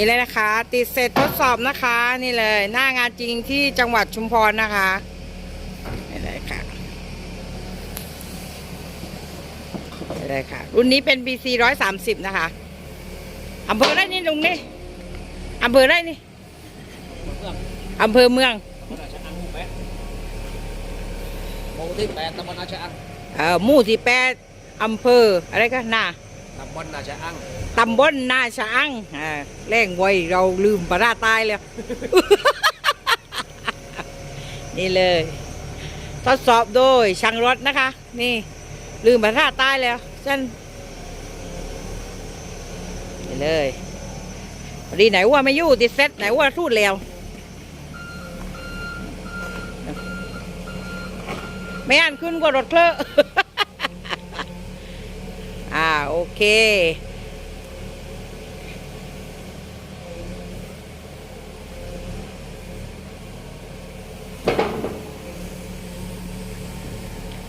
นี่เลยนะคะ ติดเสร็จทดสอบนะคะ นี่เลย หน้างานจริงที่จังหวัดชุมพรนะคะนี่เลยค่ะนี่เลยค่ะ รุ่นนี้เป็น BC ร้อยสามสิบนะคะอำเภอได้นี่ลุงนี่อำเภอได้นี่อำเภอเมืองตำบลนาชะอังหมู่แปดหมู่ที่แปดตำบลนาชะอังเอ่อหมู่ที่แปดอำเภออะไรกันนาตำ บลนาชะอังตำบลนาช้างอ่าแรงไวยเราลืมปลาร้าตายแล้ว นี่เลย ทดสอบโดยช่างรถนะคะ นี่ ลืมปลาร้าตายแล้วฉันนี่เลยพอดีไหนว่าไม่อยู่ติดเซ็ตไหนว่าทูดแล้ว ไม่อ่านขึ้นกว่ารถเคลอะอ่า โอเค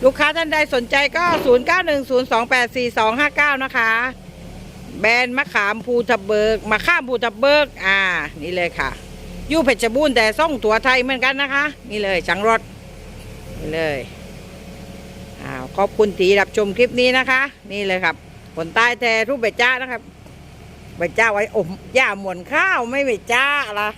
ลูกค้าท่านใดสนใจก็ 0910284259 นะคะ แบรนด์มะขามภูทับเบิกมะข้ามภูทับเบิก อ่า นี่เลยค่ะอยู่เพชรบูรณ์แต่ส่งตัวไทยเหมือนกันนะคะ นี่เลยจังรถนี่เลยอ้าวขอบคุณตีรับชมคลิปนี้นะคะ นี่เลยครับ คนใต้แท้รูปเบจ้านะครับเบจ้าไว้อมย่าหมวนข้าวไม่เบจ้าละ